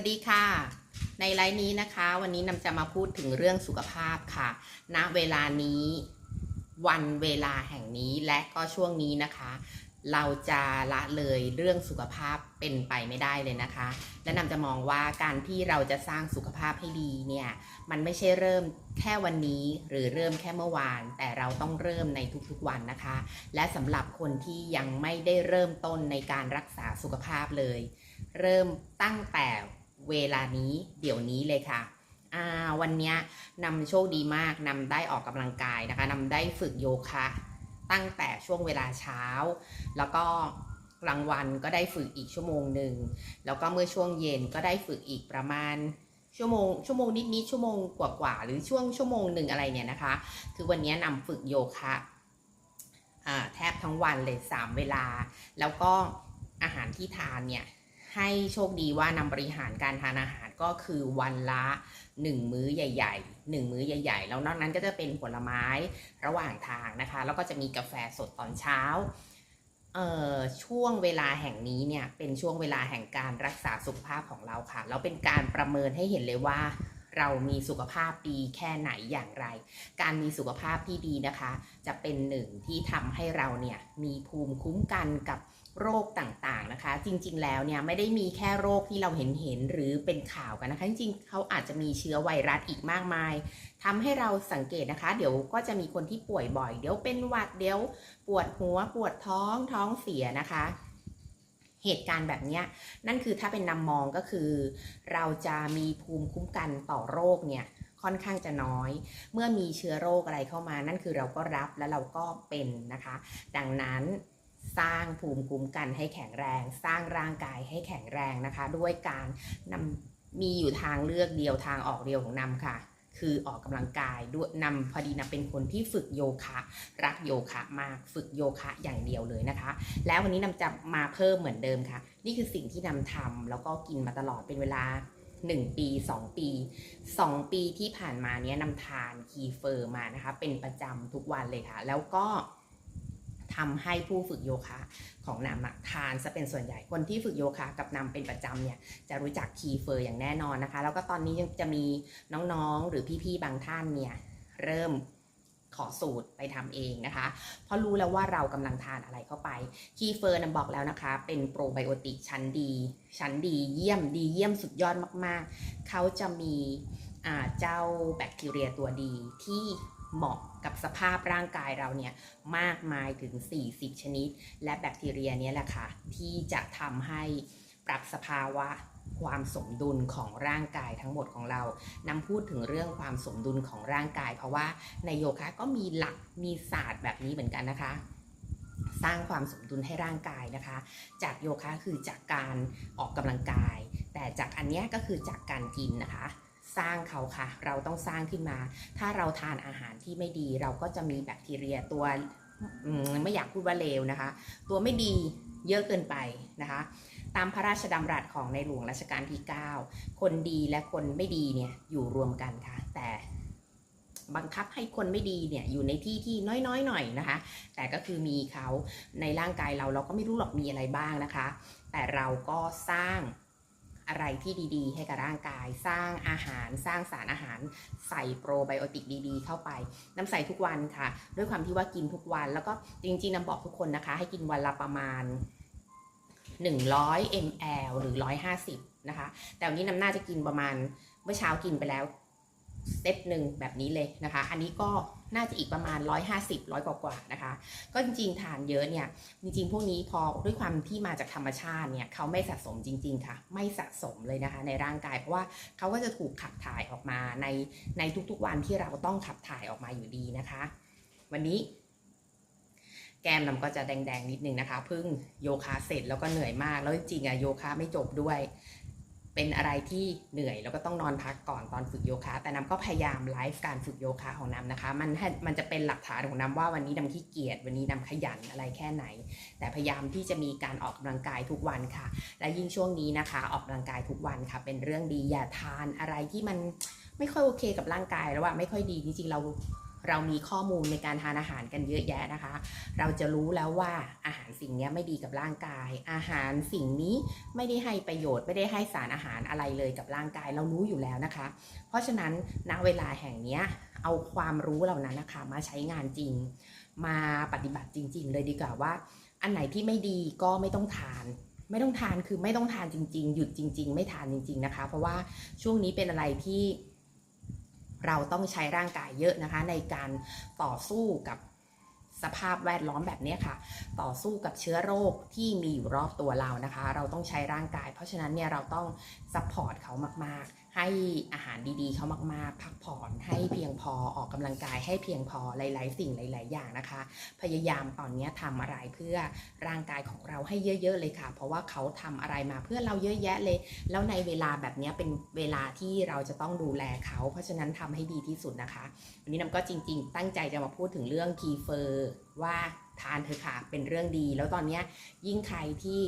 วัสดีค่ะ ในไลน์นี้นะคะ วันนี้นำจะมาพูดถึงเรื่องสุขภาพค่ะณเวลานี้วันเวลาแห่งนี้และก็ช่วงนี้นะคะ เราจะละเลยเรื่องสุขภาพเป็นไปไม่ได้เลยนะคะ และนำจะมองว่าการที่เราจะสร้างสุขภาพให้ดีเนี่ยมันไม่ใช่เริ่มแค่วันนี้หรือเริ่มแค่เมื่อวาน แต่เราต้องเริ่มในทุกๆวันนะคะ และสำหรับคนที่ยังไม่ได้เริ่มต้นในการรักษาสุขภาพเลย เริ่มตั้งแต่ เวลานี้เดี๋ยวนี้เลยค่ะวันนี้นำโชคดีมากนำได้ออกกำลังกายนะคะนำได้ฝึกโยคะตั้งแต่ช่วงเวลาเช้า แล้วก็กลางวันก็ได้ฝึกอีกชั่วโมงหนึ่งแล้วก็เมื่อช่วงเย็นก็ได้ฝึกอีกประมาณชั่วโมงชั่วโมงนิดๆชั่วโมงกว่าๆหรือช่วงชั่วโมงหนึ่งอะไรเนี่ยนะคะ คือวันนี้นำฝึกโยคะแทบทั้งวันเลยสามเวลา แล้วก็อาหารที่ทานเนี่ย ให้โชคดีว่านำบริหารการทานอาหารก็คือวันละ1 มื้อใหญ่ๆ1มื้อใหญ่ ๆ แล้วนอกนั้นก็จะเป็นผลไม้ระหว่างทางนะคะ แล้วก็จะมีกาแฟสดตอนเช้าเอ่อช่วงเวลาแห่งนี้เนี่ยเป็นช่วงเวลาแห่งการรักษาสุขภาพของเราค่ะแล้วเป็นการประเมินให้เห็นเลยว่า เรามีสุขภาพดีแค่ไหนอย่างไร การมีสุขภาพที่ดีนะคะ จะเป็นหนึ่งที่ทำให้เราเนี่ยมีภูมิคุ้มกันกับโรคต่างๆนะคะ จริงๆแล้วเนี่ยไม่ได้มีแค่โรคที่เราเห็นเห็นๆหรือเป็นข่าวกันนะคะ จริงๆเขาอาจจะมีเชื้อไวรัสอีกมากมายทำให้เราสังเกตนะคะ เดี๋ยวก็จะมีคนที่ป่วยบ่อย เดี๋ยวเป็นหวัดเดี๋ยวปวดหัวปวดท้องท้องเสียนะคะ เหตุการณ์แบบเนี้ยนั่นคือถ้าเป็นนำมองก็คือ เราจะมีภูมิคุ้มกันต่อโรคเนี่ยค่อนข้างจะน้อย เมื่อมีเชื้อโรคอะไรเข้ามา นั่นคือเราก็รับแล้วเราก็เป็นนะคะ ดังนั้นสร้างภูมิคุ้มกันให้แข็งแรง สร้างร่างกายให้แข็งแรงนะคะ ด้วยการนำมีอยู่ทางเลือกเดียวทางออกเดียวของนำค่ะ คือออกกำลังกายด้วยนำพอดีนำเป็นคนที่ฝึกโยคะรักโยคะมากฝึกโยคะอย่างเดียวเลยนะคะ แล้ววันนี้นำจะมาเพิ่มเหมือนเดิมค่ะ นี่คือสิ่งที่นำทำแล้วก็กินมาตลอดเป็นเวลา 1 ปี 2 ปี 2 ปีที่ผ่านมาเนี้ยนำทานคีเฟอร์มานะคะ เป็นประจำทุกวันเลยค่ะ แล้วก็ ทำให้ผู้ฝึกโยคะของนำทานซะเป็นส่วนใหญ่คนที่ฝึกโยคะกับนำเป็นประจำเนี่ยจะรู้จักคีเฟอร์อย่างแน่นอนนะคะ แล้วก็ตอนนี้ยังจะมีน้องๆหรือพี่ๆบางท่านเนี่ยเริ่มขอสูตรไปทำเองนะคะ เพราะรู้แล้วว่าเรากำลังทานอะไรเข้าไป คีเฟอร์นำบอกแล้วนะคะ เป็นโปรไบโอติกชั้นดี ชั้นดีเยี่ยมดีเยี่ยมสุดยอดมากๆ เขาจะมีเจ้าแบคทีเรียตัวดีที่ เหมาะกับสภาพร่างกายเราเนี่ยมากมายถึง 40 ชนิด และแบคทีเรียเนี้แหละค่ะ ที่จะทำให้ปรับสภาวะความสมดุลของร่างกายทั้งหมดของเรานำพูดถึงเรื่องความสมดุลของร่างกาย เพราะว่าในโยคะก็มีหลักมีศาสตร์แบบนี้เหมือนกันนะคะ สร้างความสมดุลให้ร่างกายนะคะ จากโยคะคือจากการออกกำลังกาย แต่จากอันนี้ก็คือจากการกินนะคะ สร้างเขาค่ะ เราต้องสร้างขึ้นมา ถ้าเราทานอาหารที่ไม่ดี เราก็จะมีแบคทีเรียตัวมไม่อยากพูดว่าเลวนะคะ ตัวไม่ดีเยอะเกินไปนะคะ ตามพระราชดำรัสของในหลวงรัชกาลที่ 9 คนดีและคนไม่ดีเนี่ยอยู่รวมกันค่ะ แต่บังคับให้คนไม่ดีเนี่ยอยู่ในที่ที่น้อยๆหน่อยนะคะ แต่ก็คือมีเขาในร่างกายเราเราก็ไม่รู้หรอกมีอะไรบ้างนะคะ แต่เราก็สร้าง อะไรที่ดีๆ ให้กับร่างกาย สร้างอาหารสร้างสารอาหารใส่โปรไบโอติกดีๆ เข้าไป น้ำใส่ทุกวันค่ะ ด้วยความที่ว่ากินทุกวัน แล้วก็จริงๆน้ำบอกทุกคนนะคะ ให้กินวันละประมาณ 100 ml หรือ 150 นะคะ แต่วันนี้น้ำน่าจะกินประมาณเมื่อเช้ากินไปแล้ว เซตหนึ่งแบบนี้เลยนะคะ อันนี้ก็น่าจะอีกประมาณ 150ร้อยกว่าๆนะคะ ก็จริงๆทานเยอะเนี่ย จริงๆ พวกนี้พอด้วยความที่มาจากธรรมชาติเนี่ยเขาไม่สะสมจริง ๆ ค่ะ ไม่สะสมเลยนะคะ ในร่างกายเพราะว่าเขาก็จะถูกขับถ่ายออกมาในในทุกๆวันที่เราต้องขับถ่ายออกมาอยู่ดีนะคะ วันนี้แก้มนำก็จะแดงๆนิดนึงนะคะ เพิ่งโยคะเสร็จแล้วก็เหนื่อยมาก แล้วจริงๆอะโยคะไม่จบด้วย เป็นอะไรที่เหนื่อยแล้วก็ต้องนอนพักก่อนตอนฝึกโยคะ แต่น้ำก็พยายามไลฟ์การฝึกโยคะของน้ำนะคะ มันมันจะเป็นหลักฐานของน้ำว่าวันนี้น้ำขี้เกียจวันนี้น้ำขยันอะไรแค่ไหน แต่พยายามที่จะมีการออกกำลังกายทุกวันค่ะ และยิ่งช่วงนี้นะคะ ออกกำลังกายทุกวันค่ะ เป็นเรื่องดีอย่าทานอะไรที่มันไม่ค่อยโอเคกับร่างกายแล้วว่าไม่ค่อยดีจริงๆเรา เรามีข้อมูลในการทานอาหารกันเยอะแยะนะคะ เราจะรู้แล้วว่าอาหารสิ่งนี้ไม่ดีกับร่างกาย อาหารสิ่งนี้ไม่ได้ให้ประโยชน์ ไม่ได้ให้สารอาหารอะไรเลยกับร่างกาย เรารู้อยู่แล้วนะคะ เพราะฉะนั้นณเวลาแห่งนี้เอาความรู้เหล่านั้นนะคะ มาใช้งานจริง มาปฏิบัติจริง ๆ เลยดีกว่าว่า อันไหนที่ไม่ดีก็ไม่ต้องทานไม่ต้องทานคือไม่ต้องทานจริง ๆ หยุดจริง ๆ ไม่ทานจริง ๆนะคะ เพราะว่าช่วงนี้เป็นอะไรที่ เราต้องใช้ร่างกายเยอะนะคะ ในการต่อสู้กับสภาพแวดล้อมแบบนี้ค่ะ ต่อสู้กับเชื้อโรคที่มีอยู่รอบตัวเรานะคะ เราต้องใช้ร่างกาย เพราะฉะนั้นเนี่ยเราต้องซัพพอร์ตเขามากๆให้อาหารดีๆ เขามากๆ พักผ่อนให้เพียงพอออกกำลังกายให้เพียงพอหลายๆ สิ่งหลาย ๆ อย่างนะคะ พยายามตอนนี้ยทำอะไรเพื่อร่างกายของเราให้เยอะ ๆ เลยค่ะ เพราะว่าเขาทำอะไรมาเพื่อเราเยอะแยะเลย แล้วในเวลาแบบนี้เป็นเวลาที่เราจะต้องดูแลเขา เพราะฉะนั้นทำให้ดีที่สุดนะคะ วันนี้น้ำก็จริง ๆ ตั้งใจจะมาพูดถึงเรื่องคีเฟอร์ว่าทานเถอะค่ะ เป็นเรื่องดี แล้วตอนนี้ยิ่งใครที่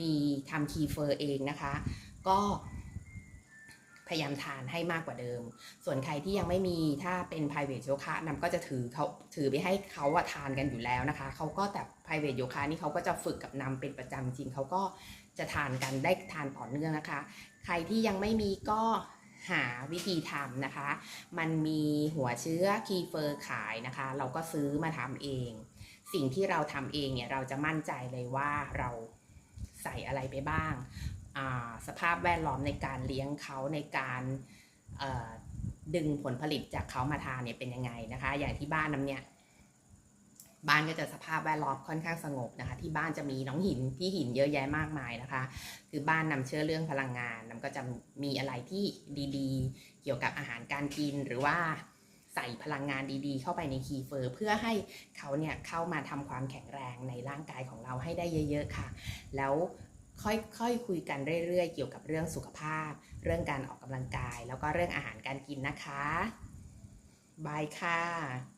มีทำคีเฟอร์เองนะคะ ก็ พยายามทานให้มากกว่าเดิม ส่วนใครที่ยังไม่มีถ้าเป็น private yoga นำก็จะถือเขาถือไปให้เขาอะทานกันอยู่แล้วนะคะ เขาก็แต่ private yoga นี่เขาก็จะฝึกกับนำเป็นประจำจริงเขาก็จะทานกันได้ทานต่อเนื่องนะคะ ใครที่ยังไม่มีก็หาวิธีทำนะคะ มันมีหัวเชื้อคีเฟอร์ขายนะคะ เราก็ซื้อมาทำเอง สิ่งที่เราทำเองเนี่ยเราจะมั่นใจเลยว่าเราใส่อะไรไปบ้าง สภาพแวดล้อมในการเลี้ยงเขาในการดึงผลผลิตจากเขามาทานเนี่ยเป็นยังไงนะคะ อย่างที่บ้านน้ำเนี่ยบ้านก็จะสภาพแวดล้อมค่อนข้างสงบนะคะ ที่บ้านจะมีน้องหินพี่หินเยอะแยะมากมายนะคะ คือบ้านนำเชื่อเรื่องพลังงานนำก็จะมีอะไรที่ดีๆ เกี่ยวกับอาหารการกินหรือว่าใส่พลังงานดีๆ เข้าไปในคีเฟอร์ เพื่อให้เขาเนี่ยเข้ามาทำความแข็งแรงในร่างกายของเราให้ได้เยอะ ๆ ค่ะ แล้ว ค่อยๆคคุยกันเรื่อยๆ เกี่ยวกับเรื่องสุขภาพ เรื่องการออกกำลังกาย แล้วก็เรื่องอาหารการกินนะคะ บายค่ะ